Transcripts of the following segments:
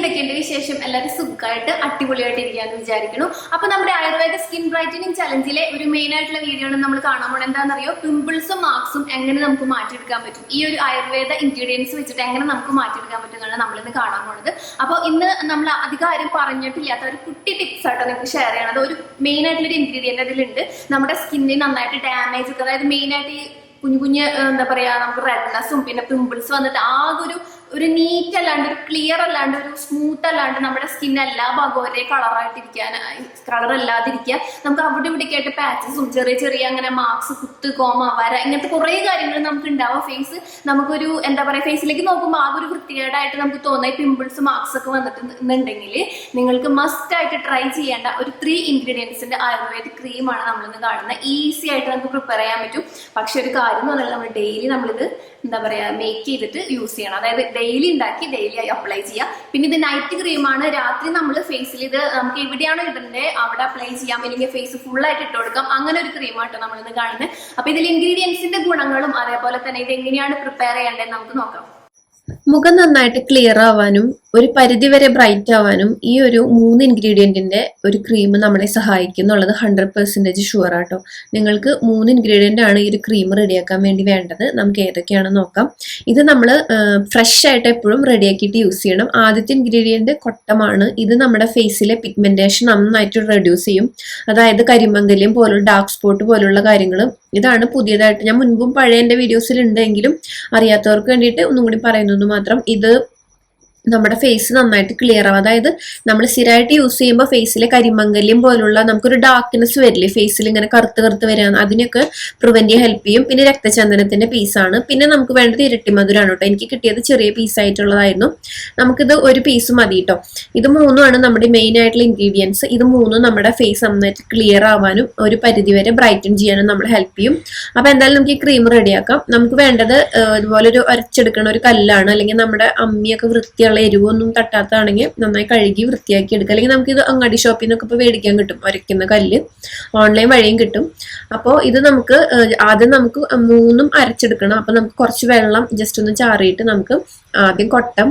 എന്തൊക്കെയുണ്ട് വിശേഷം? എല്ലാവരും സുഖമായിട്ട് അടിപൊളിയായിട്ട് ഇരിക്കാന്ന് വിചാരിക്കുന്നു. അപ്പൊ നമ്മുടെ ആയുർവേദ സ്കിൻ ബ്രൈറ്റനിങ് ചലഞ്ചിലെ ഒരു മെയിൻ ആയിട്ടുള്ള വീഡിയോ ആണ് നമ്മൾ കാണാൻ പോകുന്നത് എന്താണെന്നറിയോ? പിമ്പിൾസും മാർക്സും എങ്ങനെ നമുക്ക് മാറ്റിയെടുക്കാൻ പറ്റും? ഈ ഒരു ആയുർവേദ ഇൻഗ്രീഡിയൻസ് വെച്ചിട്ട് എങ്ങനെ നമുക്ക് മാറ്റിയെടുക്കാൻ പറ്റും എന്നാണ് നമ്മൾ ഇന്ന് കാണാൻ പോകുന്നത് അപ്പോൾ ഇന്ന് നമ്മൾ അധികം ആരും പറഞ്ഞിട്ടില്ലാത്ത ഒരു കുട്ടി ടിപ്സ് ആട്ടോ നിങ്ങൾക്ക് ഷെയർ ചെയ്യണത്. ഒരു മെയിൻ ആയിട്ടുള്ള ഒരു ഇൻഗ്രീഡിയന്റ് അതിലുണ്ട്. നമ്മുടെ സ്കിന്നിന് നന്നായിട്ട് ഡാമേജ് അതായത് മെയിൻ ആയിട്ട് കുഞ്ഞു കുഞ്ഞ് എന്താ പറയാ നമുക്ക് റെഡ്നെസ്സും പിന്നെ പിമ്പിൾസ് വന്നിട്ട് ആകെ ഒരു ഒരു നീറ്റ് അല്ലാണ്ട് ഒരു ക്ലിയർ അല്ലാണ്ട് ഒരു സ്മൂത്ത് അല്ലാണ്ട് നമ്മുടെ സ്കിൻ എല്ലാ ഭാഗവും ഒരേ കളറായിട്ടിരിക്കാൻ കളർ അല്ലാതിരിക്കുക നമുക്ക് അവിടെ ഇവിടെ ആയിട്ട് പാച്ചസും ചെറിയ ചെറിയ അങ്ങനെ മാർക്സ് കുത്ത് കോമ വര ഇങ്ങനത്തെ കുറേ കാര്യങ്ങൾ നമുക്ക് ഉണ്ടാവും ഫേസ് നമുക്കൊരു എന്താ പറയുക ഫേസിലേക്ക് നോക്കുമ്പോൾ ആ ഒരു വൃത്തികേടായിട്ട് നമുക്ക് തോന്നുന്ന പിമ്പിൾസ് മാർക്സ് ഒക്കെ വന്നിട്ടുണ്ടെങ്കിൽ നിങ്ങൾക്ക് മസ്റ്റ് ആയിട്ട് ട്രൈ ചെയ്യേണ്ട ഒരു ത്രീ ഇൻഗ്രീഡിയൻസിന്റെ ആയുർവേദിക് ക്രീമാണ് നമ്മളിന്ന് കാണുന്നത്. ഈസി ആയിട്ട് നമുക്ക് പ്രിപ്പയർ ചെയ്യാൻ പറ്റും. പക്ഷെ ഒരു കാര്യം എന്ന് പറഞ്ഞാൽ നമ്മൾ ഡെയിലി നമ്മളിത് എന്താ പറയാ മേക്ക് ചെയ്തിട്ട് യൂസ് ചെയ്യണം. അതായത് ഡെയിലി ഉണ്ടാക്കി ഡെയിലി ആയി അപ്ലൈ ചെയ്യുക. പിന്നെ ഇത് നൈറ്റ് ക്രീമാണ് രാത്രി നമ്മൾ ഫേസിൽ ഇത് നമുക്ക് എവിടെയാണോ ഇടേണ്ടത് അവിടെ അപ്ലൈ ചെയ്യാം. അല്ലെങ്കിൽ ഫേസ് ഫുൾ ആയിട്ട് ഇട്ട് കൊടുക്കാം. അങ്ങനെ ഒരു ക്രീമാട്ടോ നമ്മളിന്ന് കാണുന്നത് അപ്പൊ ഇതിൽ ഇൻഗ്രീഡിയൻസിന്റെ ഗുണങ്ങളും അതേപോലെ തന്നെ ഇത് എങ്ങനെയാണ് പ്രിപ്പയർ ചെയ്യേണ്ടത് നമുക്ക് നോക്കാം. മുഖം നന്നായിട്ട് ക്ലിയർ ആവാനും ഒരു പരിധി വരെ ബ്രൈറ്റ് ആവാനും ഈ ഒരു മൂന്ന് ഇൻഗ്രീഡിയന്റിന്റെ ഒരു ക്രീം നമ്മളെ സഹായിക്കും എന്നുള്ളത് ഹൺഡ്രഡ് പെർസെന്റേജ് ഷുവർ ആട്ടോ. നിങ്ങൾക്ക് മൂന്ന് ഇൻഗ്രീഡിയന്റ് ആണ് ഈ ഒരു ക്രീം റെഡിയാക്കാൻ വേണ്ടി വേണ്ടത്. നമുക്ക് ഏതൊക്കെയാണെന്ന് നോക്കാം. ഇത് നമ്മൾ ഫ്രഷ് ആയിട്ട് എപ്പോഴും റെഡിയാക്കിയിട്ട് യൂസ് ചെയ്യണം. ആദ്യത്തെ ഇൻഗ്രീഡിയന്റ് കൊട്ടമാണ്. ഇത് നമ്മുടെ ഫേസിലെ പിഗ്മെന്റേഷൻ നന്നായിട്ട് റെഡ്യൂസ് ചെയ്യും. അതായത് കരിമംഗല്യം പോലുള്ള ഡാർക്ക് സ്പോട്ട് പോലുള്ള കാര്യങ്ങൾ ഇതാണ് പുതിയതായിട്ട്. ഞാൻ മുൻപും പഴയ എന്റെ വീഡിയോസിൽ ഉണ്ടെങ്കിലും അറിയാത്തവർക്ക് വേണ്ടിയിട്ട് ഒന്നും കൂടി പറയുന്നു മാത്രം ഇത് നമ്മുടെ ഫേസ് നന്നായിട്ട് ക്ലിയർ ആവും. അതായത് നമ്മൾ സ്ഥിരമായിട്ട് യൂസ് ചെയ്യുമ്പോൾ ഫേസിലെ കരിമംഗല്യം പോലുള്ള നമുക്കൊരു ഡാർക്ക്നെസ് വരില്ലേ? ഫേസിൽ ഇങ്ങനെ കറുത്ത് കറുത്ത് വരാൻ അതിനൊക്കെ പ്രിവെന്റ് ചെയ്യാൻ ഹെൽപ്പ് ചെയ്യും. പിന്നെ രക്തചന്ദനത്തിന്റെ പീസാണ് പിന്നെ നമുക്ക് വേണ്ടത് ഇരട്ടി മധുരമാണ് കേട്ടോ. എനിക്ക് കിട്ടിയത് ചെറിയ പീസായിട്ടുള്ളതായിരുന്നു നമുക്കിത് ഒരു പീസ് മതി കേട്ടോ. ഇത് മൂന്നുമാണ് നമ്മുടെ മെയിൻ ആയിട്ടുള്ള ഇൻഗ്രീഡിയൻസ് ഇത് മൂന്നും നമ്മുടെ ഫേസ് നന്നായിട്ട് ക്ലിയർ ആവാനും ഒരു പരിധി വരെ ബ്രൈറ്റൻ ചെയ്യാനും നമ്മൾ ഹെൽപ്പ് ചെയ്യും. അപ്പൊ എന്തായാലും നമുക്ക് ഈ ക്രീം റെഡിയാക്കാം നമുക്ക് വേണ്ടത് ഇതുപോലെ ഒരു അരച്ചെടുക്കണ ഒരു കല്ലാണ് അല്ലെങ്കിൽ നമ്മുടെ അമ്മിയൊക്കെ വൃത്തിയുള്ള എരിവൊന്നും തട്ടാത്തതാണെങ്കിൽ നന്നായി കഴുകി വൃത്തിയാക്കി എടുക്കുക. അല്ലെങ്കിൽ നമുക്കിത് അങ്ങാടി ഷോപ്പിൽ നിന്നൊക്കെ ഇപ്പോൾ മേടിക്കാൻ കിട്ടും ഉരയ്ക്കുന്ന കല്ല്. ഓൺലൈൻ വഴിയും കിട്ടും. അപ്പോൾ ഇത് നമുക്ക് ആദ്യം നമുക്ക് മൂന്നും അരച്ചെടുക്കണം. അപ്പോൾ നമുക്ക് കുറച്ച് വെള്ളം ജസ്റ്റ് ഒന്ന് ചാറിയിട്ട് നമുക്ക് ആദ്യം കൊട്ടം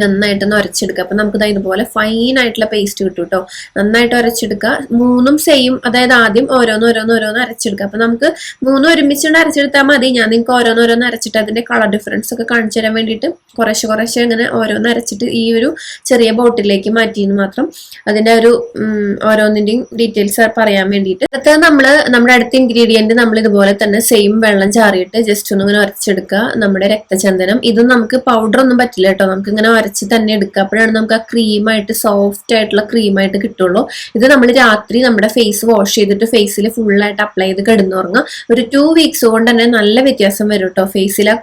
നന്നായിട്ടൊന്ന് ഉരച്ചെടുക്കുക അപ്പം നമുക്ക് ദാ ഇതുപോലെ ഫൈൻ ആയിട്ടുള്ള പേസ്റ്റ് കിട്ടും കേട്ടോ നന്നായിട്ട് ഉരച്ചെടുക്കുക മൂന്നും സെയിം അതായത് ആദ്യം ഓരോന്ന് ഓരോന്ന് ഓരോന്ന് അരച്ചെടുക്കുക. അപ്പം നമുക്ക് മൂന്നും ഒരുമിച്ചുകൊണ്ട് അരച്ചെടുത്താൽ മതി. ഞാൻ നിങ്ങൾക്ക് ഓരോന്ന് ഓരോന്ന് അരച്ചിട്ട് അതിന്റെ കളർ ഡിഫറൻസ് ഒക്കെ കാണിച്ചു തരാൻ വേണ്ടിയിട്ട് കുറേശ്ശെ കുറേശ്ശെ ഇങ്ങനെ ഓരോന്ന് അരച്ചിട്ട് ഈ ഒരു ചെറിയ ബോട്ടിലേക്ക് മാറ്റിയെന്ന് മാത്രം അതിന്റെ ഒരു ഓരോന്നിന്റെയും ഡീറ്റെയിൽസ് പറയാൻ വേണ്ടിയിട്ട്. അടുത്ത് നമ്മൾ നമ്മുടെ അടുത്ത ഇൻഗ്രീഡിയന്റ് നമ്മൾ ഇതുപോലെ തന്നെ സെയിം വെള്ളം ചാറിയിട്ട് ജസ്റ്റ് ഒന്ന് ഇങ്ങനെ ഉരച്ചെടുക്കുക നമ്മുടെ രക്തചന്ദനം. ഇതും നമുക്ക് പൗഡർ ഒന്നും പറ്റില്ല കേട്ടോ നമുക്ക് ഇങ്ങനെ ഉരച്ച് തന്നെ എടുക്കുക. അപ്പോഴാണ് നമുക്ക് ആ ക്രീമായിട്ട് സോഫ്റ്റ് ആയിട്ടുള്ള ക്രീമായിട്ട് കിട്ടുള്ളൂ. ഇത് നമ്മൾ രാത്രി നമ്മുടെ ഫേസ് വാഷ് ചെയ്തിട്ട് ഫേസിൽ ഫുള്ളായിട്ട് അപ്ലൈ ചെയ്ത് കിടന്നുറങ്ങുക. ഒരു ടു വീക്സ് കൊണ്ട് തന്നെ നല്ല വ്യത്യാസം വരും കേട്ടോ ഫേസിൽ ആ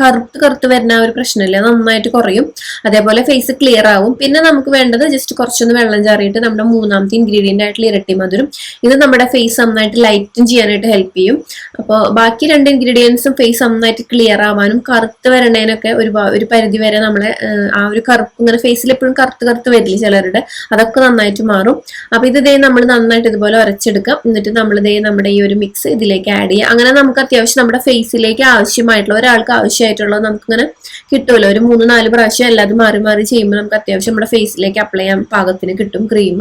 കറുത്ത് കറുത്ത് വരുന്ന ഒരു പ്രശ്നമില്ല. നന്നായിട്ട് കുറയും. അതേപോലെ ഫേസ് ക്ലിയർ ആവും. പിന്നെ നമുക്ക് വേണ്ടത് ജസ്റ്റ് കുറച്ചൊന്ന് വെള്ളം ചാറിയിട്ട് നമ്മുടെ മൂന്നാമത്തെ ഇൻഗ്രീഡിയന്റ് ആയിട്ടുള്ള ഇരട്ടി മധുരം. ഇത് നമ്മുടെ ഫേസ് നന്നായിട്ട് ലൈറ്റും ചെയ്യാനായിട്ട് ഹെൽപ്പ് ചെയ്യും. അപ്പോൾ ബാക്കി രണ്ട് ഇൻഗ്രീഡിയൻസും ഫേസ് നന്നായിട്ട് ക്ലിയർ ആവാനും കറുത്ത് വരണേനൊക്കെ ഒരു ഒരു പരിധി വരെ നമ്മളെ ആ ഒരു കറുപ്പ് ഇങ്ങനെ ഫേസിൽ എപ്പോഴും കറുത്ത് കറുത്ത് വരില്ല ചിലരുടെ? അതൊക്കെ നന്നായിട്ട് മാറും. അപ്പൊ ഇത് ദേ നമ്മൾ നന്നായിട്ട് ഇതുപോലെ ഉരച്ചെടുക്കാം എന്നിട്ട് നമ്മൾ ദേ നമ്മുടെ ഈ ഒരു മിക്സ് ഇതിലേക്ക് ആഡ് ചെയ്യുക. അങ്ങനെ നമുക്ക് അത്യാവശ്യം നമ്മുടെ ഫേസിലേക്ക് ആവശ്യമായിട്ടുള്ള ഒരാൾക്ക് ആവശ്യമായിട്ടുള്ളത് നമുക്കിങ്ങനെ കിട്ടുമല്ലോ. ഒരു മൂന്ന് നാല് പ്രാവശ്യം എല്ലാതും മാറി മാറി ചെയ്യുമ്പോൾ നമുക്ക് അത്യാവശ്യം നമ്മുടെ ഫേസിലേക്ക് അപ്ലൈ ചെയ്യാൻ പാകത്തിന് കിട്ടും ക്രീം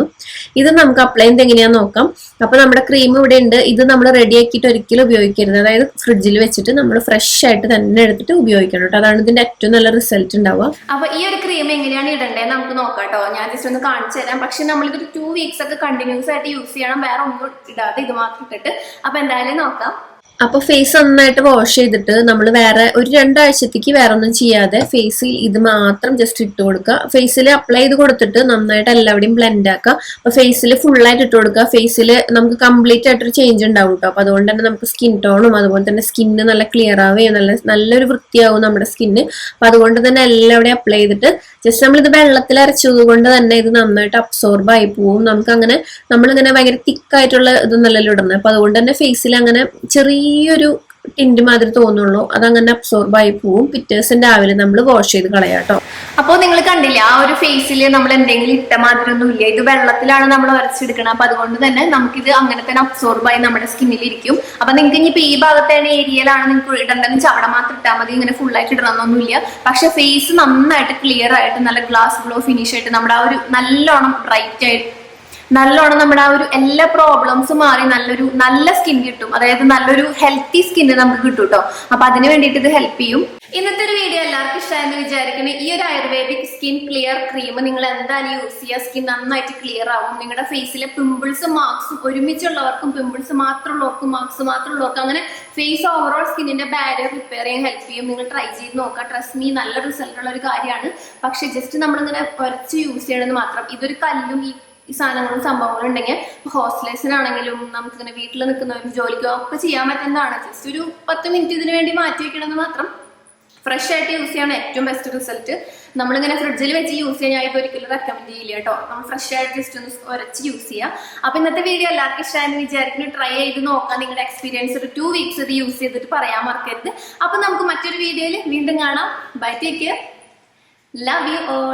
ഇത് നമുക്ക് അപ്ലൈ ചെയ്യുന്നത് എങ്ങനെയാന്ന് നോക്കാം. അപ്പൊ നമ്മുടെ ക്രീം ഇവിടെ ഉണ്ട്. ഇത് നമ്മൾ റെഡി ആക്കിയിട്ട് ഒരിക്കലും ഉപയോഗിക്കരുത്. അതായത് ഫ്രിഡ്ജിൽ വെച്ചിട്ട് നമ്മൾ ഫ്രഷ് ആയിട്ട് തന്നെ എടുത്തിട്ട് ഉപയോഗിക്കണം കേട്ടോ. അതാണ് ഇതിന്റെ ഏറ്റവും നല്ല റിസൾട്ട് ഉണ്ടാവുക. അപ്പൊ ഈ ഒരു ക്രീം എങ്ങനെയാണ് ഇടേണ്ടത് നമുക്ക് നോക്കാം കേട്ടോ ഞാൻ ജസ്റ്റ് ഒന്ന് കാണിച്ചു തരാം. പക്ഷെ നമ്മളിതൊരു ടു വീക്സ് ഒക്കെ കണ്ടിന്യൂസ് ആയിട്ട് യൂസ് ചെയ്യണം. വേറെ ഒന്നും ഇടാതെ ഇത് മാത്രം ഇട്ടിട്ട്. അപ്പൊ എന്തായാലും നോക്കാം. അപ്പൊ ഫേസ് നന്നായിട്ട് വാഷ് ചെയ്തിട്ട് നമ്മൾ വേറെ ഒരു രണ്ടാഴ്ചത്തേക്ക് വേറെ ഒന്നും ചെയ്യാതെ ഫേസിൽ ഇത് മാത്രം ജസ്റ്റ് ഇട്ട് കൊടുക്കുക. ഫേസിൽ അപ്ലൈ ചെയ്ത് കൊടുത്തിട്ട് നന്നായിട്ട് എല്ലാവരുടെയും ബ്ലെൻഡ് ആക്കുക. അപ്പൊ ഫേസിൽ ഫുള്ളായിട്ട് ഇട്ട് കൊടുക്കുക. ഫേസിൽ നമുക്ക് കംപ്ലീറ്റ് ആയിട്ടൊരു ചേഞ്ച് ഉണ്ടാവും കേട്ടോ അപ്പൊ അതുകൊണ്ട് തന്നെ നമുക്ക് സ്കിൻ ടോണും അതുപോലെ തന്നെ സ്കിന്ന് നല്ല ക്ലിയർ ആവുകയും നല്ല നല്ലൊരു വൃത്തിയാവും നമ്മുടെ സ്കിന്ന് അപ്പൊ അതുകൊണ്ട് തന്നെ എല്ലാവരുടെയും അപ്ലൈ ചെയ്തിട്ട് ജസ്റ്റ് നമ്മളിത് വെള്ളത്തിൽ അരച്ചത് കൊണ്ട് തന്നെ ഇത് നന്നായിട്ട് അബ്സോർബ് ആയി പോവും. നമുക്ക് അങ്ങനെ നമ്മളിങ്ങനെ ഭയങ്കര തിക്കായിട്ടുള്ള ഇതൊന്നല്ലല്ലോ ഇടുന്നത്. അപ്പൊ അതുകൊണ്ട് തന്നെ ഫേസിൽ അങ്ങനെ ചെറിയൊരു ടിന്റ് മാതിരി തോന്നുള്ളൂ. അതങ്ങനെ അബ്സോർബ് ആയി പോവും. പിറ്റേഴ്സും രാവിലെ നമ്മൾ വാഷ് ചെയ്ത് കളയാം കേട്ടോ. അപ്പോൾ നിങ്ങൾ കണ്ടില്ല ആ ഒരു ഫേസിൽ നമ്മൾ എന്തെങ്കിലും ഇട്ട മാതിരി ഒന്നും ഇല്ല. ഇത് വെള്ളത്തിലാണ് നമ്മൾ വരച്ചെടുക്കണം. അപ്പൊ അതുകൊണ്ട് തന്നെ നമുക്കിത് അങ്ങനെ തന്നെ അബ്സോർബ് ആയി നമ്മുടെ സ്കിന്നിൽ ഇരിക്കും. അപ്പൊ നിങ്ങൾക്ക് ഇനിയിപ്പോ ഈ ഭാഗത്തെ ഏരിയയിലാണ് നിങ്ങൾക്ക് ഇടണ്ടെന്ന് അവിടെ മാത്രം ഇട്ടാൽ മതി. ഇങ്ങനെ ഫുൾ ആയിട്ട് ഇടണമെന്നൊന്നുമില്ല പക്ഷെ ഫേസ് നന്നായിട്ട് ക്ലിയർ ആയിട്ട് നല്ല ഗ്ലാസ് ഗ്ലോ ഫിനിഷ് ആയിട്ട് നമ്മുടെ ആ ഒരു നല്ലോണം ബ്രൈറ്റ് ആയിട്ട് നല്ലോണം നമ്മുടെ ആ ഒരു എല്ലാ പ്രോബ്ലംസ് മാറി നല്ലൊരു നല്ല സ്കിൻ കിട്ടും. അതായത് നല്ലൊരു ഹെൽത്തി സ്കിന്ന് നമുക്ക് കിട്ടും കേട്ടോ അപ്പൊ അതിന് വേണ്ടിയിട്ട് ഇത് ഹെൽപ്പ് ചെയ്യും. ഇന്നത്തെ ഒരു വീഡിയോ എല്ലാവർക്കും ഇഷ്ടമായെന്ന് വിചാരിക്കുന്നു. ഈ ഒരു ആയുർവേദിക് സ്കിൻ ക്ലിയർ ക്രീം നിങ്ങൾ എന്തായാലും യൂസ് ചെയ്യുക. സ്കിൻ നന്നായിട്ട് ക്ലിയർ ആവും. നിങ്ങളുടെ ഫേസിലെ പിമ്പിൾസും മാർക്സും ഒരുമിച്ചുള്ളവർക്കും പിമ്പിൾസ് മാത്രമുള്ളവർക്കും മാർക്സ് മാത്രമുള്ളവർക്കും അങ്ങനെ ഫേസ് ഓവറോൾ സ്കിന്നിന്റെ ബാരിയർ റിപ്പയർ ചെയ്യാൻ ഹെൽപ്പ് ചെയ്യും. നിങ്ങൾ ട്രൈ ചെയ്ത് നോക്കുക. ട്രസ്റ്റ് മീ നല്ല റിസൾട്ട് ഉള്ള ഒരു കാര്യമാണ്. പക്ഷെ ജസ്റ്റ് നമ്മളിങ്ങനെ കുറച്ച് യൂസ് ചെയ്യണമെന്ന് മാത്രം. ഇതൊരു കല്ലും ഈ ഈ സാധനങ്ങളും സംഭവങ്ങളും ഉണ്ടെങ്കിൽ ഹോസ്റ്റലേഴ്സിനാണെങ്കിലും നമുക്കിങ്ങനെ വീട്ടിൽ നിൽക്കുന്നവരും ജോലിക്കോ ഒക്കെ ചെയ്യാൻ പറ്റുന്നതാണ്. ജസ്റ്റ് ഒരു പത്ത് മിനിറ്റ് ഇതിനു വേണ്ടി മാറ്റി വെക്കണമെന്ന് മാത്രം. ഫ്രഷ് ആയിട്ട് യൂസ് ചെയ്യാണ് ഏറ്റവും ബെസ്റ്റ് റിസൾട്ട് നമ്മളിങ്ങനെ ഫ്രിഡ്ജിൽ വെച്ച് യൂസ് ചെയ്യാൻ ഞാൻ ഒരിക്കലും റെക്കമെൻഡ് ചെയ്യില്ല കേട്ടോ. നമ്മൾ ഫ്രഷ് ആയിട്ട് ജസ്റ്റ് ഒന്ന് ഉരച്ച് യൂസ് ചെയ്യുക അപ്പൊ ഇന്നത്തെ വീഡിയോ എല്ലാവർക്കും ഇഷ്ടമായെന്ന് വിചാരിക്കുന്നു. ട്രൈ ചെയ്ത് നോക്കാം. നിങ്ങളുടെ എക്സ്പീരിയൻസ് ഒരു ടു വീക്സ് ഇത് യൂസ് ചെയ്തിട്ട് പറയാൻ മറക്കരുത്. അപ്പൊ നമുക്ക് മറ്റൊരു വീഡിയോയിൽ വീണ്ടും കാണാം. Bye take care love you all